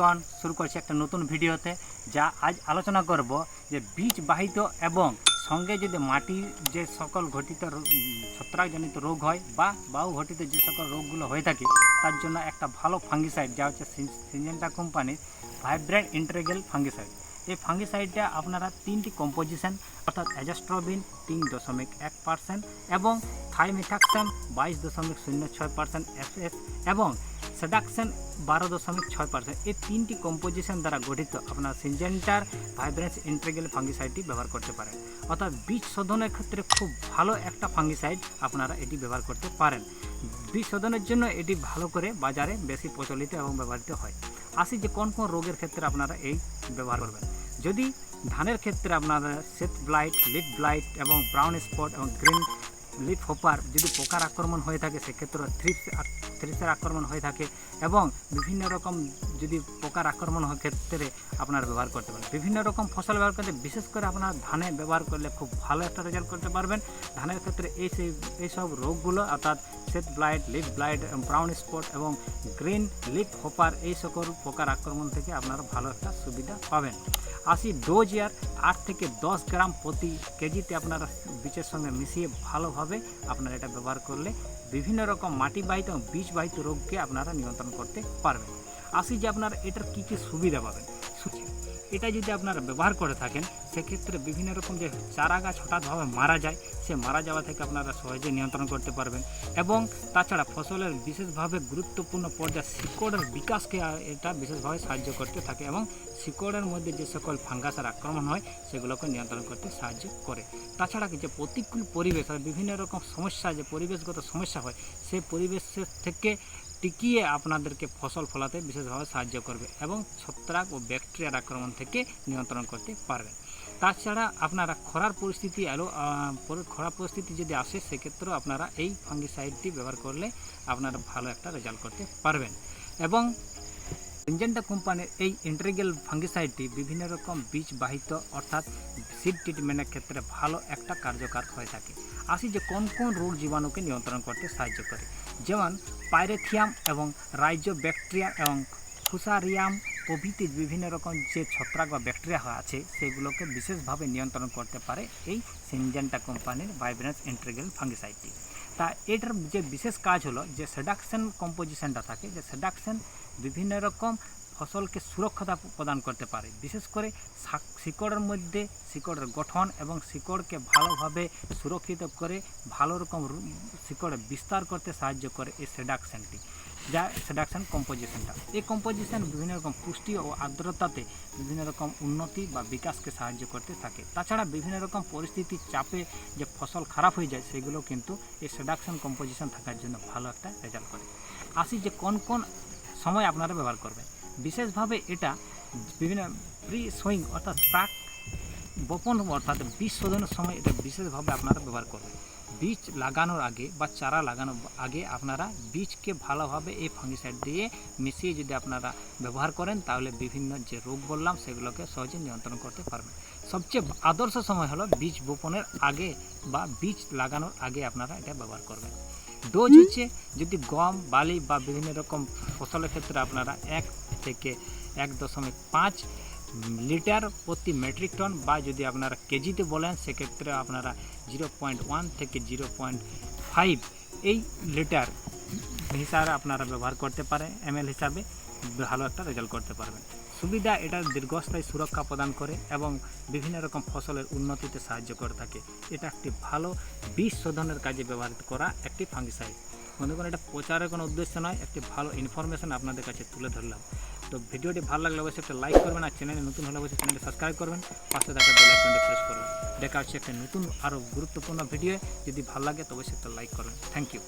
গণ শুরু করছি একটা নতুন ভিডিওতে, যা আজ আলোচনা করব যে বীজ বাহিত এবং সঙ্গে যদি মাটির যে সকল ঘটিত ছত্রাকজনিত রোগ হয় বা বাউ ঘটিত যে সকল রোগগুলো হয়ে থাকে, তার জন্য একটা ভালো ফাঙ্গিসাইড যা হচ্ছে সিন- সিনজেন্টা কোম্পানির ভাইব্রেন্ট ইন্টারগেল ফাঙ্গিসাইড এই ফাঙ্গিসাইডটা আপনারা তিনটি কম্পোজিশন অর্থাৎ অ্যাজাস্ট্রবিন তিন দশমিক এক পার্সেন্ট এবং থাইমিথাক্সাম বাইশ দশমিক শূন্য ছয় পার্সেন্ট এফএস এবং সেডাকশন বারো দশমিক ছয় পার্সেন্ট এই তিনটি কম্পোজিশন দ্বারা গঠিত। আপনার সিনজেন্টার ভাইব্রেন্স ইন্ট্রেগেল ফাঙ্গিসাইডটি ব্যবহার করতে পারেন। অর্থাৎ বীজ শোধনের ক্ষেত্রে খুব ভালো একটা ফাঙ্গিসাইড আপনারা এটি ব্যবহার করতে পারেন। বীজ শোধনের জন্য এটি ভালো করে বাজারে বেশি প্রচলিত এবং ব্যবহৃত হয়। আসি যে কোন কোন রোগের ক্ষেত্রে আপনারা এই ব্যবহার করবেন। যদি ধানের ক্ষেত্রে আপনারা সেট ব্লাইট লিপ ব্লাইট এবং ব্রাউন স্পট এবং গ্রিন লিপ হোপার যদি পোকার আক্রমণ হয়ে থাকে, সেক্ষেত্রে থ্রিপস থ্রিপসের আক্রমণ হয়ে থাকে এবং বিভিন্ন রকম যদি পোকার আক্রমণ ক্ষেত্রে আপনার ব্যবহার করতে পারেন। বিভিন্ন রকম ফসল ব্যবহার করতে, বিশেষ করে আপনার ধানে ব্যবহার করলে খুব ভালো একটা রেজাল্ট করতে পারবেন। ধানের ক্ষেত্রে এই সেই এইসব রোগগুলো, অর্থাৎ sheath blight leaf blight, brown spot এবং গ্রিন লিপ হোপার এই সকল পোকার আক্রমণ থেকে আপনারা ভালো একটা সুবিধা পাবেন। আসি ডোজ ইয়ার আট থেকে দশ গ্রাম প্রতি কেজিতে আপনারা বীজের সঙ্গে মিশিয়ে ভালোভাবে আপনারা এটা ব্যবহার করলে বিভিন্ন রকম মাটি বাহিত এবং বীজ বাহিত রোগকে আপনারা নিয়ন্ত্রণ করতে পারবেন। আসি যে আপনার এটার কী কী সুবিধা পাবেন? এটা যদি আপনারা ব্যবহার করে থাকেন সেক্ষেত্রে বিভিন্ন রকম যে চারা গাছ হঠাৎভাবে মারা যায়, সে মারা যাওয়া থেকে আপনারা সহজে নিয়ন্ত্রণ করতে পারবেন। এবং তাছাড়া ফসলের বিশেষভাবে গুরুত্বপূর্ণ পর্যায়ে শিকড়ের বিকাশকে এটা বিশেষভাবে সাহায্য করতে থাকে এবং শিকড়ের মধ্যে যে সকল ফাঙ্গাসের আক্রমণ হয়, সেগুলোকে নিয়ন্ত্রণ করতে সাহায্য করে। তাছাড়া যে প্রতিকূল পরিবেশ আর বিভিন্ন রকম সমস্যা, যে পরিবেশগত সমস্যা হয় সেই পরিবেশের থেকে টিকিয়ে আপনাদেরকে ফসল ফলাতে বিশেষভাবে সাহায্য করবে এবং ছত্রাক ও ব্যাকটেরিয়ার আক্রমণ থেকে নিয়ন্ত্রণ করতে পারবেন। তাছাড়া আপনারা খরার পরিস্থিতি পরি- খরা পরিস্থিতি যদি আসে, সেক্ষেত্রেও আপনারা এই ফাঙ্গিসাইডটি ব্যবহার করলে আপনারা ভালো একটা রেজাল্ট করতে পারবেন। এবং সিনজেন্টা কোম্পানির এই ইন্টারগেল ফাঙ্গিসাইডটি বিভিন্ন রকম বীজ বাহিত অর্থাৎ সিড ট্রিটমেন্টের ক্ষেত্রে ভালো একটা কার্যকর হয়ে থাকে। আসি যে কোন কোন রোগ জীবাণুকে নিয়ন্ত্রণ করতে সাহায্য করে। যেমন পাইরেথিয়াম এবং রাইজো ব্যাকটেরিয়া এবং ফুসারিয়াম প্রভৃতি বিভিন্ন রকম যে ছত্রাক বা ব্যাকটেরিয়া আছে, সেগুলোকে বিশেষভাবে নিয়ন্ত্রণ করতে পারে এই সিনজেন্টা কোম্পানির ভাইব্রেন্স ইন্টারগেল ফাঙ্গিসাইডটি। তা এটার যে বিশেষ কাজ হলো যে সেডাকশন কম্পোজিশনটা থাকে, যে সেডাকশন বিভিন্ন রকম ফসলকে সুরক্ষতা প্রদান করতে পারে। বিশেষ করে শাক- শিকড়ের মধ্যে শিকড়ের গঠন এবং শিকড়কে ভালোভাবে সুরক্ষিত করে ভালো রকম শিকড়ে বিস্তার করতে সাহায্য করে এই সেডাকশনটি। যা সেডাকশন কম্পোজিশনটা। এই কম্পোজিশন বিভিন্ন রকম পুষ্টি ও আর্দ্রতাতে বিভিন্ন রকম উন্নতি বা বিকাশকে সাহায্য করতে থাকে। তাছাড়া বিভিন্ন রকম পরিস্থিতির চাপে যে ফসল খারাপ হয়ে যায়, সেগুলো কিন্তু এই সেডাকশন কম্পোজিশন থাকার জন্য ভালো একটা রেজাল্ট করে। আসি যে কোন কোন সময় আপনারা ব্যবহার করবেন। বিশেষভাবে এটা বিভিন্ন প্রি সোয়িং অর্থাৎ প্রাক বপন অর্থাৎ বীজ শোধনের সময় এটা বিশেষভাবে আপনারা ব্যবহার করবেন। বীজ লাগানোর আগে বা চারা লাগানোর আগে আপনারা বীজকে ভালোভাবে এই ফাঙ্গিসাইড দিয়ে মিশিয়ে যদি আপনারা ব্যবহার করেন তাহলে বিভিন্ন যে রোগ বললাম সেগুলোকে সহজে নিয়ন্ত্রণ করতে পারবেন। সবচেয়ে আদর্শ সময় হলো বীজ বপনের আগে বা বীজ লাগানোর আগে আপনারা এটা ব্যবহার করবেন। ডোজ হচ্ছে যদি গম বালি বা বিভিন্ন রকম ফসলের ক্ষেত্রে আপনারা এক থেকে এক দশমিক পাঁচ লিটার প্রতি মেট্রিক টন বা যদি আপনারা কেজিতে বলেন, সেক্ষেত্রে আপনারা জিরো পয়েন্ট ওয়ান থেকে জিরো পয়েন্ট ফাইভ এই লিটার হিসাবে আপনারা ব্যবহার করতে পারেন এম হিসাবে ভালো একটা রেজাল্ট করতে পারবেন। সুবিধা এটা দীর্ঘস্থায়ী সুরক্ষা প্রদান করে এবং বিভিন্ন রকম ফসলের উন্নতিতে সাহায্য করে থাকে। এটা একটি ভালো বীজ শোধনের কাজে ব্যবহৃত করা একটি ফাঙ্গিসাইড বন্ধুগণ এটা প্রচারের কোনো উদ্দেশ্য নয়, একটি ভালো ইনফরমেশন আপনাদের কাছে তুলে ধরলাম। তো ভিডিওটি ভালো লাগলে অবশ্যই একটা লাইক করবেন আর চ্যানেলে নতুন হলে অবশ্যই চ্যানেলটি সাবস্ক্রাইব করবেন। পাশে থাকা বেল আইকনটি প্রেস করবেন। দেখা হচ্ছে একটা নতুন আরও গুরুত্বপূর্ণ ভিডিও যদি ভালো লাগে তো অবশ্যই একটা লাইক করবেন। Thank you